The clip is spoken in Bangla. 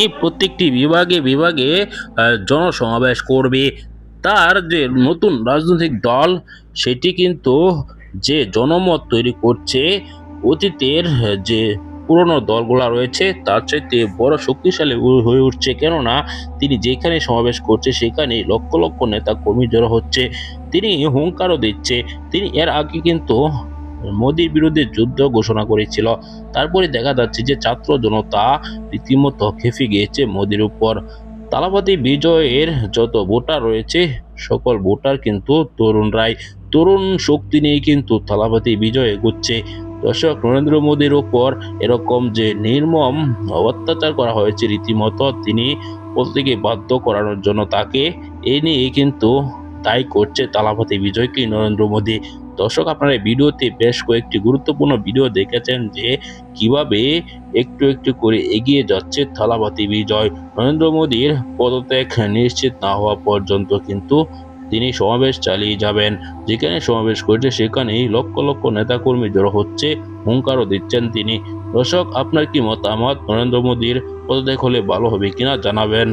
এই প্রত্যেকটি বিভাগে বিভাগে জনসমাবেশ করবে। তার যে নতুন রাজনৈতিক দল, সেটি কিন্তু যে জনমত তৈরি করছে, অতীতের যে পুরনো দলগুলো রয়েছে, তার চাইতে বড় শক্তিশালী হয়ে উঠছে। কেননা, তিনি যেখানে সমাবেশ করছে সেখানে লক্ষ লক্ষ নেতা কর্মী জড়ো হচ্ছে। তিনি হুঙ্কারও দিচ্ছে। তিনি এর আগে কিন্তু মোদির বিরুদ্ধে যুদ্ধ ঘোষণা করেছিল। তারপরে দেখা যাচ্ছে যে ছাত্র জনতা রীতিমতো খেপে গিয়েছে মোদির উপর। তালাপতি বিজয়ের যত ভোটার রয়েছে, সকল ভোটার কিন্তু তরুণরাই। তরুণ শক্তি নিয়ে কিন্তু তালাপতি বিজয় এগুচ্ছে। দর্শক, নরেন্দ্র মোদীর উপর এরকম যে নির্মম অত্যাচার করা হয়েছে রীতিমতো, তিনি প্রত্যেকে বাধ্য করানোর জন্য তাকে এ নিয়ে কিন্তু তাই করছে তালাপতি বিজয়কে নরেন্দ্র মোদী। দর্শক, আপনারা এই ভিডিওতে বেশ কয়েকটি গুরুত্বপূর্ণ ভিডিও দেখেছেন যে কীভাবে একটু একটু করে এগিয়ে যাচ্ছে থালাপাতি বিজয় নরেন্দ্র মোদীর পদত্যাগ নিশ্চিত না হওয়া পর্যন্ত কিন্তু তিনি সমাবেশ চালিয়ে যাবেন। যেখানে সমাবেশ করছে সেখানেই লক্ষ লক্ষ নেতাকর্মী জড়ো হচ্ছে, হুঙ্কারও দিচ্ছেন তিনি। দর্শক, আপনার কি মতামত? নরেন্দ্র মোদীর পদত্যাগ হলে ভালো হবে কিনা জানাবেন।